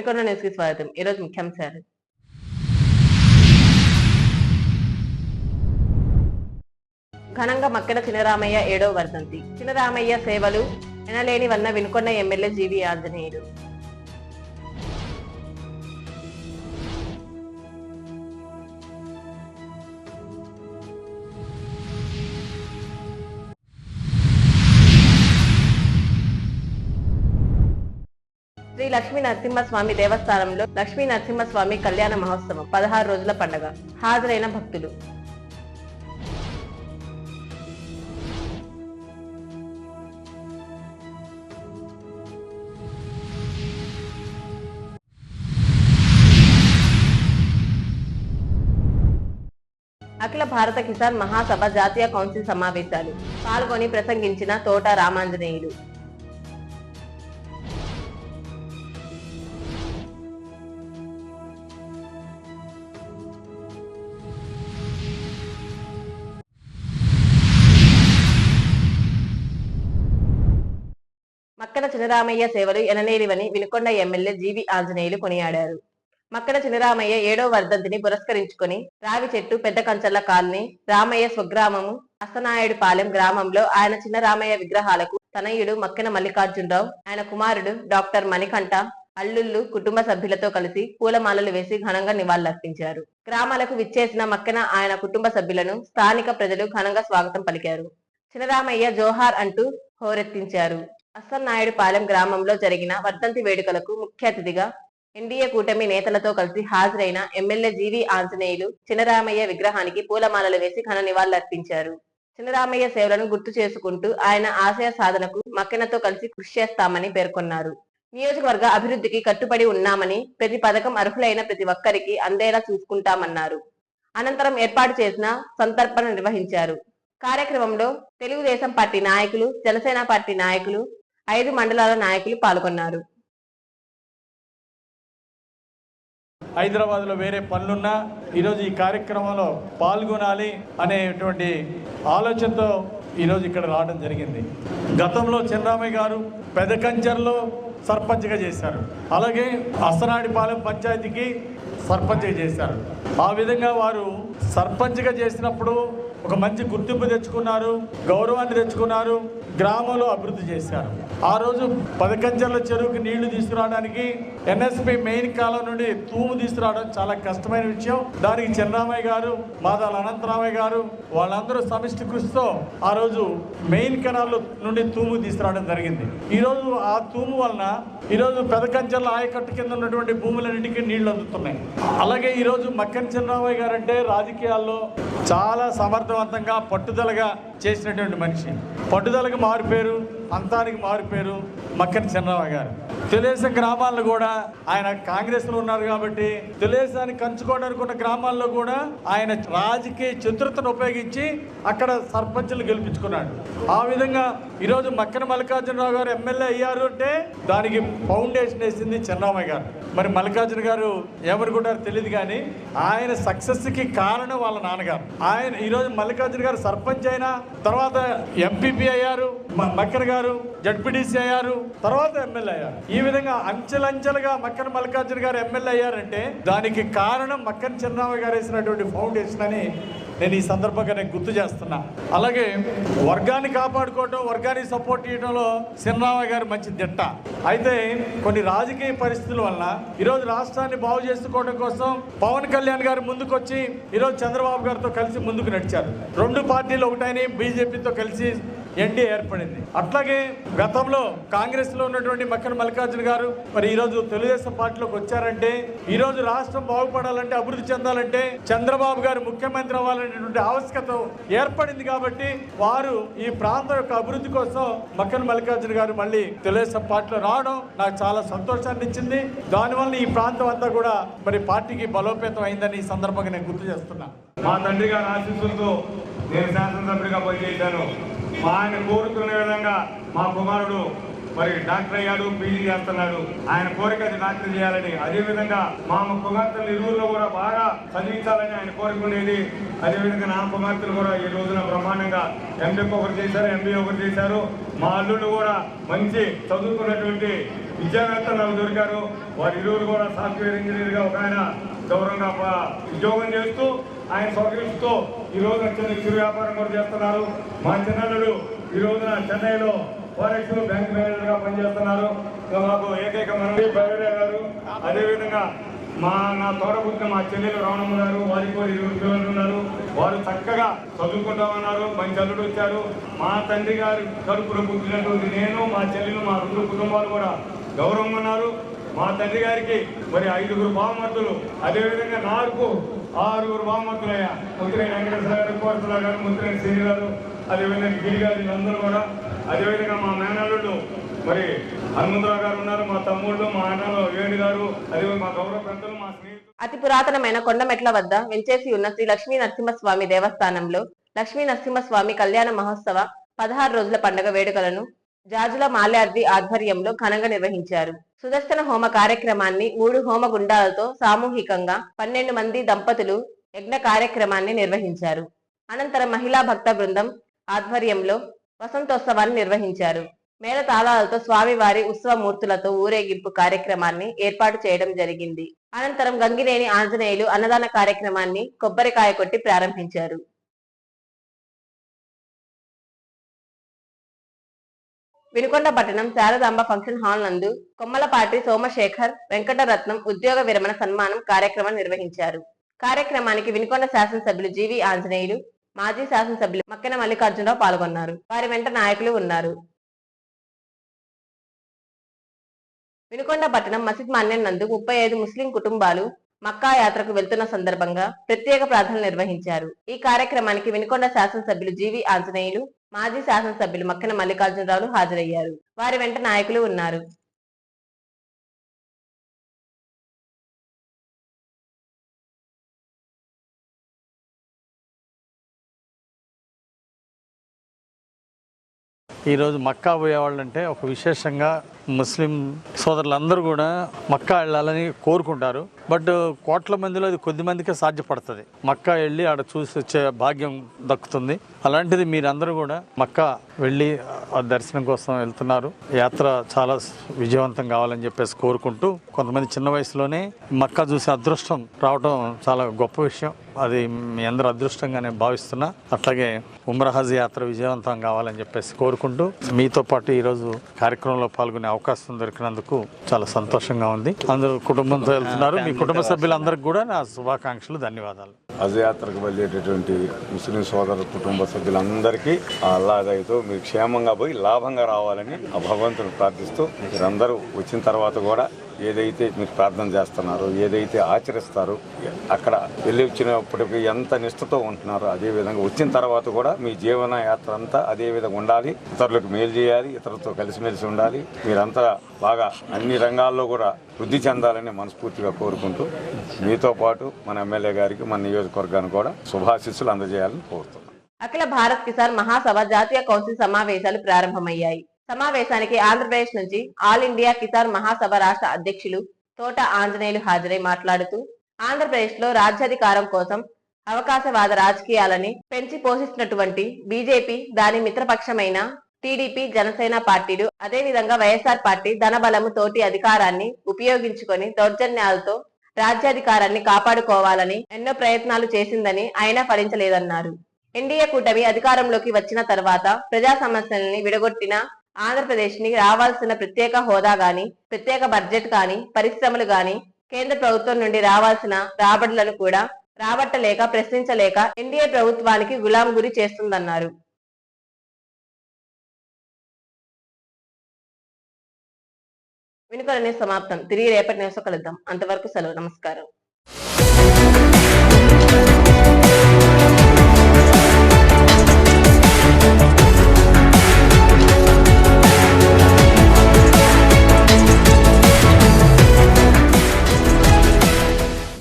నమస్కారం న్యూస్కి స్వాగతం. ఈరోజు ముఖ్యాంశాలు. ఘనంగా మక్కెల చినరామయ్య ఏడో వర్ధంతి. చినరామయ్య సేవలు ఎనలేని వన్న వినుకొన్న ఎమ్మెల్యే జీవి ఆంజనేయుడు శ్రీ లక్ష్మీ నరసింహస్వామి దేవస్థానంలో లక్ష్మీ నరసింహస్వామి కళ్యాణ మహోత్సవం పదహారు రోజుల పండగ. హాజరైన భక్తులు. అఖిల భారత కిసాన్ మహాసభ జాతీయ కౌన్సిల్ సమావేశాలు. పాల్గొని ప్రసంగించిన తోట రామాంజనేయులు. మక్కన చినరామయ్య సేవలు ఎనలేనివని Vinukonda MLA G V Anjaneyulu కొనియాడారు. మక్కన చినరామయ్య ఏడో వర్ధంతిని పురస్కరించుకొని రావి చెట్టు పెద్ద కంచర్ల కాలనీ రామయ్య స్వగ్రామము అస్తనాయుడుపాలెం గ్రామంలో ఆయన చిన్నరామయ్య విగ్రహాలకు తనయుడు మక్కిన మల్లికార్జునరావు ఆయన కుమారుడు డాక్టర్ మణికంఠ అల్లుళ్ళు కుటుంబ సభ్యులతో కలిసి పూలమాలలు వేసి ఘనంగా నివాళులర్పించారు. గ్రామాలకు విచ్చేసిన మక్కెన ఆయన కుటుంబ సభ్యులను స్థానిక ప్రజలు ఘనంగా స్వాగతం పలికారు. చినరామయ్య జోహార్ అంటూ హోరెత్తించారు. అస్సన్నాయుడుపాలెం గ్రామంలో జరిగిన వర్ధంతి వేడుకలకు ముఖ్య అతిథిగా ఎన్డీఏ కూటమి నేతలతో కలిసి హాజరైన ఎమ్మెల్యే జీవి ఆంజనేయులు చినరామయ్య విగ్రహానికి పూలమాలలు వేసి ఘన నివాళులర్పించారు. చినరామయ్య సేవలను గుర్తు చేసుకుంటూ ఆయన ఆశయ సాధనకు మక్కెనతో కలిసి కృషి చేస్తామని పేర్కొన్నారు. నియోజకవర్గ అభివృద్ధికి కట్టుబడి ఉన్నామని ప్రతి పథకం అర్హులైన ప్రతి ఒక్కరికి అందేలా చూసుకుంటామన్నారు. అనంతరం ఏర్పాటు చేసిన సంతర్పణ నిర్వహించారు. కార్యక్రమంలో తెలుగుదేశం పార్టీ నాయకులు జనసేన పార్టీ నాయకులు ఐదు మండలాల నాయకులు పాల్గొన్నారు. హైదరాబాద్లో వేరే పనులున్నా ఈరోజు ఈ కార్యక్రమంలో పాల్గొనాలి అనేటువంటి ఆలోచనతో ఈరోజు ఇక్కడ రావడం జరిగింది. గతంలో చంద్రామయ్య గారు పెదకంచర్లో సర్పంచ్గా చేశారు. అలాగే అసనాడిపాలెం పంచాయతీకి సర్పంచ్గా చేశారు. ఆ విధంగా వారు సర్పంచ్గా చేసినప్పుడు ఒక మంచి గుర్తింపు తెచ్చుకున్నారు గౌరవాన్ని తెచ్చుకున్నారు గ్రామంలో అభివృద్ధి చేశారు. ఆ రోజు పదకంచెల చెరువుకి నీళ్ళు తీసుకురావడానికి ఎన్ఎస్పి మెయిన్ కాలం నుండి తూము తీసుకురావడం చాలా కష్టమైన విషయం. దానికి చిన్నరామయ్య గారు మాదాల అనంతరామయ్య గారు వాళ్ళందరూ సమిష్టి కృషితో ఆ రోజు మెయిన్ కెనాల్ నుండి తూము తీసుకురావడం జరిగింది. ఈరోజు ఆ తూము వలన ఈరోజు పెదకంచెల ఆయకట్టు కింద ఉన్నటువంటి భూములన్నింటికి నీళ్ళు అందుతున్నాయి. అలాగే ఈరోజు మక్కన్ చిన్నరామయ్య గారు అంటే రాజకీయాల్లో చాలా సమర్థవంతంగా పట్టుదలగా చేసినటువంటి మనిషి. పట్టుదలకు మారిపోయారు అంతానికి మారిపోయారు మక్కని చంద్రబాబు గారు. తెలుగుదేశం గ్రామాల్లో కూడా ఆయన కాంగ్రెస్లో ఉన్నారు కాబట్టి తెలుగుదేశాన్ని కంచుకోవడానికి ఉన్న గ్రామాల్లో కూడా ఆయన రాజకీయ చతురతను ఉపయోగించి అక్కడ సర్పంచులు గెలిపించుకున్నాడు. ఆ విధంగా ఈరోజు మక్కన మల్లికార్జునరావు గారు ఎమ్మెల్యే అయ్యారు అంటే దానికి ఫౌండేషన్ వేసింది చంద్రబాబు గారు. మరి మల్లికార్జున గారు ఏమనుకుంటారో తెలియదు కానీ ఆయన సక్సెస్కి కారణం వాళ్ళ నాన్నగారు. ఆయన ఈరోజు మల్లికార్జున గారు సర్పంచ్ అయినా తర్వాత ఎంపీపీ అయ్యారు మ- మక్కన గారు జడ్పీటీసీ అయ్యారు తర్వాత ఎమ్మెల్యే అయ్యారు. ఈ విధంగా అంచెలంచెలుగా మక్కన మల్లికార్జున గారు ఎమ్మెల్యే అయ్యారంటే దానికి కారణం మక్కన చిరునామా గారు వేసినటువంటి ఫౌండేషన్ అని నేను ఈ సందర్భంగా నేను గుర్తు చేస్తున్నా. అలాగే వర్గాన్ని కాపాడుకోవడం వర్గాన్ని సపోర్ట్ చేయడంలో చిన్నరామయ్య గారు మంచి దిట్ట. అయితే కొన్ని రాజకీయ పరిస్థితుల వల్ల ఈరోజు రాష్ట్రాన్ని బాగు చేసుకోవడం కోసం పవన్ కళ్యాణ్ గారు ముందుకొచ్చి ఈరోజు చంద్రబాబు గారితో కలిసి ముందుకు నడిచారు. రెండు పార్టీలు ఒకటైన బీజేపీతో కలిసి ఎన్డీ ఏర్పడింది. అట్లాగే గతంలో కాంగ్రెస్లో ఉన్నటువంటి మక్కన మల్లికార్జున గారు మరి ఈ రోజు తెలుగుదేశం పార్టీలోకి వచ్చారంటే ఈ రోజు రాష్ట్రం బాగుపడాలంటే అభివృద్ధి చెందాలంటే చంద్రబాబు గారు ముఖ్యమంత్రి అవ్వాలనేటువంటి ఆవశ్యకత ఏర్పడింది కాబట్టి వారు ఈ ప్రాంతం యొక్క అభివృద్ధి కోసం మక్కన మల్లికార్జున గారు మళ్ళీ తెలుగుదేశం పార్టీలో రావడం నాకు చాలా సంతోషాన్ని ఇచ్చింది. దానివల్ల ఈ ప్రాంతం అంతా కూడా మరి పార్టీకి బలోపేతం అయిందని ఈ సందర్భంగా నేను గుర్తు చేస్తున్నా. మా తండ్రి గారి ఆశీస్సులతో నేను శాసనసభ్యుడిగా పనిచేశాను. మా ఆయన కోరుకునే విధంగా మా కుమారుడు మరి డాక్టర్ అయ్యాడు పీజీ చేస్తున్నాడు. ఆయన కోరిక అది డాక్టర్ చేయాలని. అదేవిధంగా మా కుమార్తెలు ఇరువురులో కూడా బాగా చదివించాలని ఆయన కోరుకునేది. అదేవిధంగా నా కుమార్తెలు కూడా ఈ రోజున బ్రహ్మాండంగా ఎంటెక్ ఒకరు చేశారు ఎంబీఏ ఒకరు చేశారు. మా అల్లుళ్ళు కూడా మంచి చదువుకున్నటువంటి విద్యావేత్తలు నాకు దొరికారు. వారి ఇరువురు కూడా సాఫ్ట్వేర్ ఇంజనీర్గా ఒక ఆయన గౌరవంగా ఉద్యోగం చేస్తూ ఆయన సౌకర్యంతో ఈ రోజున చిన్న చిరు వ్యాపారం కూడా చేస్తున్నారు. మా చిన్నల్లుడు ఈ రోజున చెన్నైలో ఫారెక్స్ బ్యాంక్ మేనేజర్గా పనిచేస్తున్నారు మాకు ఏకైక మనవి బైరే గారు. అదేవిధంగా మా నా తోడబుట్టిన మా చెల్లెలు రమణమ్మ గారు వారికి కూడా ఇరువురు పిల్లలు ఉన్నారు. వారు చక్కగా చదువుకుంటామన్నారు మంచి అల్లుడు వచ్చారు. మా తండ్రి గారు కడుపులో పుట్టినటువంటి నేను మా చెల్లెలు మా రెండు కుటుంబాలు కూడా గౌరవంగా ఉన్నారు. మా తండ్రి గారికి మరి ఐదుగురు బావమర్తులు అదేవిధంగా నాకు ఆరుగురు బావమర్తులయ్యా ముత్తిరేని వెంకటేశ్వర గారు కోరసల గారు ముత్తిరేని శ్రీ గారు అదేవిధంగా గిరి గారు వీళ్ళందరూ కూడా. అదేవిధంగా మా మేనల్లుళ్ళు మరి హనుమంతరావు గారు ఉన్నారు మా తమ్ముళ్ళు మా అన్నలు వేణు గారు అదేవిధంగా మా గౌరవ పెద్దలు మా స్నేహితులు. అతి పురాతనమైన కొండమెట్ల వద్ద వెంచేసి ఉన్న శ్రీ లక్ష్మీ నరసింహస్వామి దేవస్థానంలో లక్ష్మీ నరసింహస్వామి కళ్యాణ మహోత్సవ పదహారు రోజుల పండుగ వేడుకలను జాజుల మాల్యాద్రి ఆధ్వర్యంలో ఘనంగా నిర్వహించారు. సుదర్శన హోమ కార్యక్రమాన్ని మూడు హోమ గుండాలతో సామూహికంగా పన్నెండు మంది దంపతులు యజ్ఞ కార్యక్రమాన్ని నిర్వహించారు. అనంతరం మహిళా భక్త బృందం ఆధ్వర్యంలో వసంతోత్సవాన్ని నిర్వహించారు. మేళతాళాలతో స్వామివారి ఉత్సవ మూర్తులతో ఊరేగింపు కార్యక్రమాన్ని ఏర్పాటు చేయడం జరిగింది. అనంతరం గంగినేని ఆంజనేయులు అన్నదాన కార్యక్రమాన్ని కొబ్బరికాయ కొట్టి ప్రారంభించారు. వినుకొండ పట్టణం శారదాంబ ఫంక్షన్ హాల్ నందు కొమ్మలపాటి సోమశేఖర్ వెంకటరత్నం ఉద్యోగ విరమణ సన్మానం కార్యక్రమం నిర్వహించారు. కార్యక్రమానికి వినుకొండ శాసనసభ్యులు జీవి ఆంజనేయులు మాజీ శాసనసభ్యులు మక్కెన మల్లికార్జునరావు పాల్గొన్నారు. వారి వెంట నాయకులు ఉన్నారు. వినుకొండ పట్టణం మసీద్ మాన్యం నందు ముప్పై ఐదు ముస్లిం కుటుంబాలు మక్కా యాత్రకు వెళ్తున్న సందర్భంగా ప్రత్యేక ప్రార్థనలు నిర్వహించారు. ఈ కార్యక్రమానికి వినుకొండ శాసనసభ్యులు జీవి ఆంజనేయులు మాజీ శాసనసభ్యులు మక్కన మల్లికార్జునరావులు హాజరయ్యారు. వారి వెంట నాయకులు ఉన్నారు. ఈరోజు మక్కా పోయేవాళ్ళంటే ఒక విశేషంగా ముస్లిం సోదరులందరూ కూడా మక్కా వెళ్ళాలని కోరుకుంటారు. బట్ కోట్ల మందిలో అది కొద్ది మందికే సాధ్యపడుతుంది. మక్కా వెళ్ళి ఆడ చూసి వచ్చే భాగ్యం దక్కుతుంది. అలాంటిది మీరందరూ కూడా మక్కా వెళ్ళి ఆ దర్శనం కోసం వెళ్తున్నారు. యాత్ర చాలా విజయవంతం కావాలని చెప్పేసి కోరుకుంటూ కొంతమంది చిన్న వయసులోనే మక్కా చూసే అదృష్టం రావడం చాలా గొప్ప విషయం. అది మీ అందరూ అదృష్టంగానే భావిస్తున్నా. అట్లాగే ఉమ్రహాజ్ యాత్ర విజయవంతం కావాలని చెప్పేసి కోరుకుంటూ మీతో పాటు ఈరోజు కార్యక్రమంలో పాల్గొనే అవకాశం దొరికినందుకు చాలా సంతోషంగా ఉంది. అందరూ కుటుంబంతో వెళ్తున్నారు మీ కుటుంబ సభ్యులందరికీ కూడా నా శుభాకాంక్షలు ధన్యవాదాలు. హజయాత్రకు వెళ్ళేటటువంటి ముస్లిం సోదర కుటుంబ సభ్యులందరికీ ఆ అల్లాదయతో మీరు క్షేమంగా పోయి లాభంగా రావాలని ఆ భగవంతుని ప్రార్థిస్తూ మీరందరూ వచ్చిన తర్వాత కూడా ఏదైతే మీరు ప్రార్థన చేస్తున్నారో ఏదైతే ఆచరిస్తారో అక్కడ వెళ్ళి వచ్చినప్పటికీ ఎంత నిష్ఠతో ఉంటున్నారో అదే విధంగా వచ్చిన తర్వాత కూడా మీ జీవన యాత్ర అంతా అదే విధంగా ఉండాలి. ఇతరులకు మేలు చేయాలి ఇతరులతో కలిసిమెలిసి ఉండాలి. మీరంతా బాగా అన్ని రంగాల్లో కూడా వృద్ధి చెందాలని మనస్ఫూర్తిగా కోరుకుంటూ మీతో పాటు మన ఎమ్మెల్యే గారికి మన నియోజకవర్గానికి కూడా శుభాశిస్సులు అందజేయాలని కోరుతున్నాను అఖిల భారత్ కిసాన్ మహాసభ జాతీయ కౌన్సిల్ సమావేశాలు ప్రారంభమయ్యాయి. సమావేశానికి ఆంధ్రప్రదేశ్ నుంచి ఆల్ ఇండియా కిసాన్ మహాసభ రాష్ట్ర అధ్యక్షులు తోట ఆంజనేయులు హాజరై మాట్లాడుతూ ఆంధ్రప్రదేశ్లో రాజ్యాధికారం కోసం అవకాశవాద రాజకీయాలని పెంచి పోషిస్తున్నటువంటి బీజేపీ దాని మిత్రపక్షమైన టీడీపీ జనసేన పార్టీలు అదేవిధంగా వైఎస్ఆర్ పార్టీ ధనబలము తోటి అధికారాన్ని ఉపయోగించుకొని దౌర్జన్యాలతో రాజ్యాధికారాన్ని కాపాడుకోవాలని ఎన్నో ప్రయత్నాలు చేసిందని అయినా ఫలించలేదన్నారు. ఎన్డీఏ కూటమి అధికారంలోకి వచ్చిన తర్వాత ప్రజా సమస్యల్ని విడగొట్టిన ఆంధ్రప్రదేశ్ని రావాల్సిన ప్రత్యేక హోదా గాని ప్రత్యేక బడ్జెట్ గాని పరిశ్రమలు గాని కేంద్ర ప్రభుత్వం నుండి రావాల్సిన రాబడులను కూడా రాబట్టలేక ప్రశ్నించలేక ఎన్డీఏ ప్రభుత్వానికి గులాం గురి చేస్తుందన్నారు. వెనుకలనే సమాప్తం. తిరిగి రేపటి న్యూస్ కలుద్దాం. అంతవరకు సెలవు. నమస్కారం.